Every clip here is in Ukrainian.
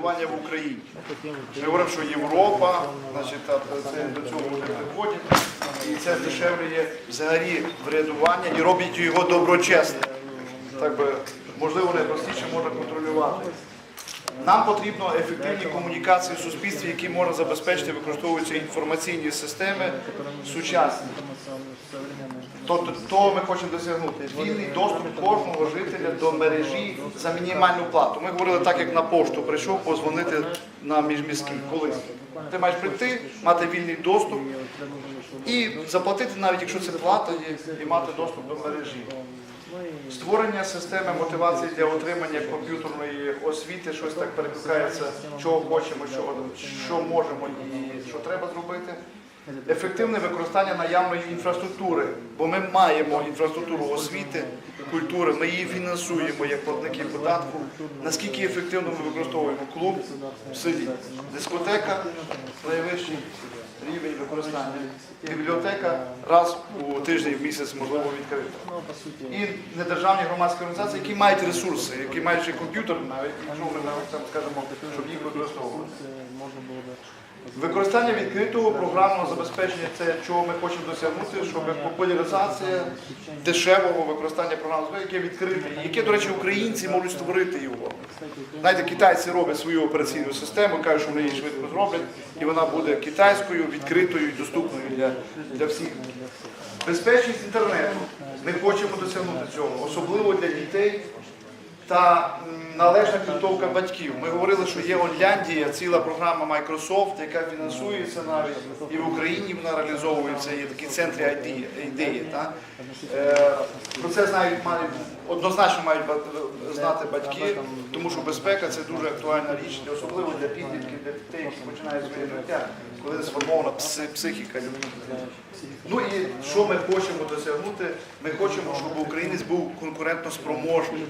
врядування в Україні. Ми говоримо, що Європа, значить, це до цього не приходить, і це здешевлює взагалі врядування і робить його доброчесним. Так би, можливо, найпростіше можна контролювати. Нам потрібно ефективні комунікації в суспільстві, які можна забезпечити, використовуються інформаційні системи сучасні. Тобто то ми хочемо досягнути вільний доступ кожного жителя до мережі за мінімальну плату. Ми говорили так, як на пошту прийшов, позвонити на міжміський колись. Ти маєш прийти, мати вільний доступ і заплатити, навіть якщо це плата і мати доступ до мережі. Створення системи мотивації для отримання комп'ютерної освіти, щось так перекликається, чого хочемо, чого, що можемо і що треба зробити. Ефективне використання наявної інфраструктури, бо ми маємо інфраструктуру освіти, культури, ми її фінансуємо як платники податку. Наскільки ефективно ми використовуємо клуб в селі, дискотека найвищий рівень використання, бібліотека раз у тиждень в місяць можливо відкрита. І недержавні громадські організації, які мають ресурси, які мають ще комп'ютер, навіть якщо ми навіть там скажемо, щоб їх використовували. Використання відкритого програмного забезпечення це чого ми хочемо досягнути, щоб популяризація дешевого використання програмного забезпечення, яке відкрите, яке, до речі, українці можуть створити його. Знаєте, китайці роблять свою операційну систему, кажуть, що вони її швидко зроблять, і вона буде китайською, відкритою і доступною для, для всіх. Безпечність інтернету. Ми хочемо досягнути цього, особливо для дітей та належна підготовка батьків. Ми говорили, що є Онляндія, ціла програма Microsoft, яка фінансується навіть і в Україні вона реалізовується. Є такі центри ідеї. та? Е, Про це знають мають однозначно мають знати батьки, тому що безпека це дуже актуальна річ, особливо для підлітків, для дітей, які починають своє життя, коли сформована психіка людини. Ну і що ми хочемо досягнути? Ми хочемо, щоб українець був конкурентно спроможний.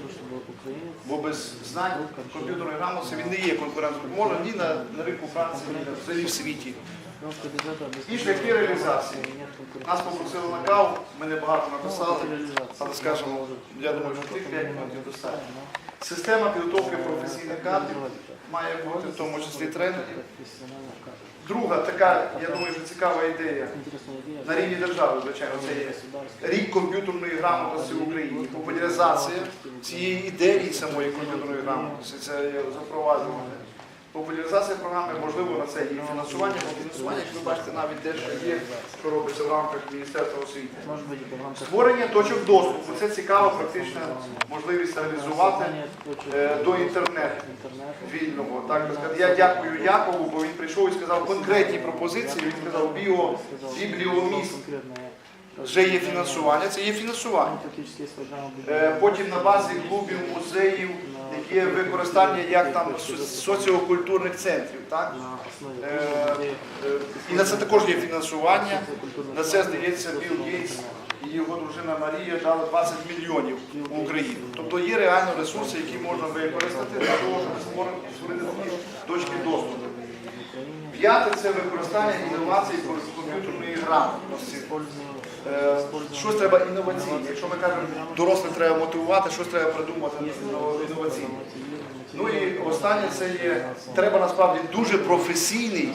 Бо без знань комп'ютерної грамотності він не є конкурентом. Можна ні на, на ринку Франції, ні на- в світі. І шляхи реалізації. Нас попросили на каву, ми небагато написали, але скажемо, я думаю, що тих 5 минут достатньо. Система підготовки професійних кадрів має бути, в тому числі тренерів. Друга така, я думаю, що цікава ідея на рівні держави, звичайно, це є рік комп'ютерної грамотності в Україні, популяризація цієї ідеї самої комп'ютерної грамотності, це запроваджування. Популяризація програми, можливо, на це і фінансування, бо фінансування, як ви бачите, навіть дещо є, що робиться в рамках Міністерства освіти. Створення точок доступу це цікава практична можливість реалізувати е, до інтернету вільного. Так. Я дякую Якову, бо він прийшов і сказав конкретні пропозиції. Він сказав, біо, бібліоміст вже є фінансування, це є фінансування. Е, Потім на базі клубів, музеїв є використання як там соціокультурних центрів. Так? Е, е, І на це також є фінансування. На це, здається, Білл Гейтс і його дружина Марія дали 20 мільйонів в Україну. Тобто є реально ресурси, які можна використати для того, щоб створити дочки доступу. П'яте це використання інновацій комп'ютерної грамотності. Е, Щось треба інноваційне. Якщо ми кажемо, дорослих треба мотивувати, щось треба придумати інноваційне. Ну і останнє це є, треба насправді дуже професійний,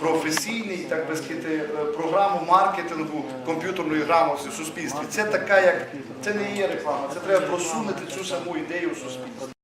професійний, так би сказати, е, програму маркетингу комп'ютерної грамотності в суспільстві. Це така, як це не є реклама, це треба просунути цю саму ідею в суспільстві.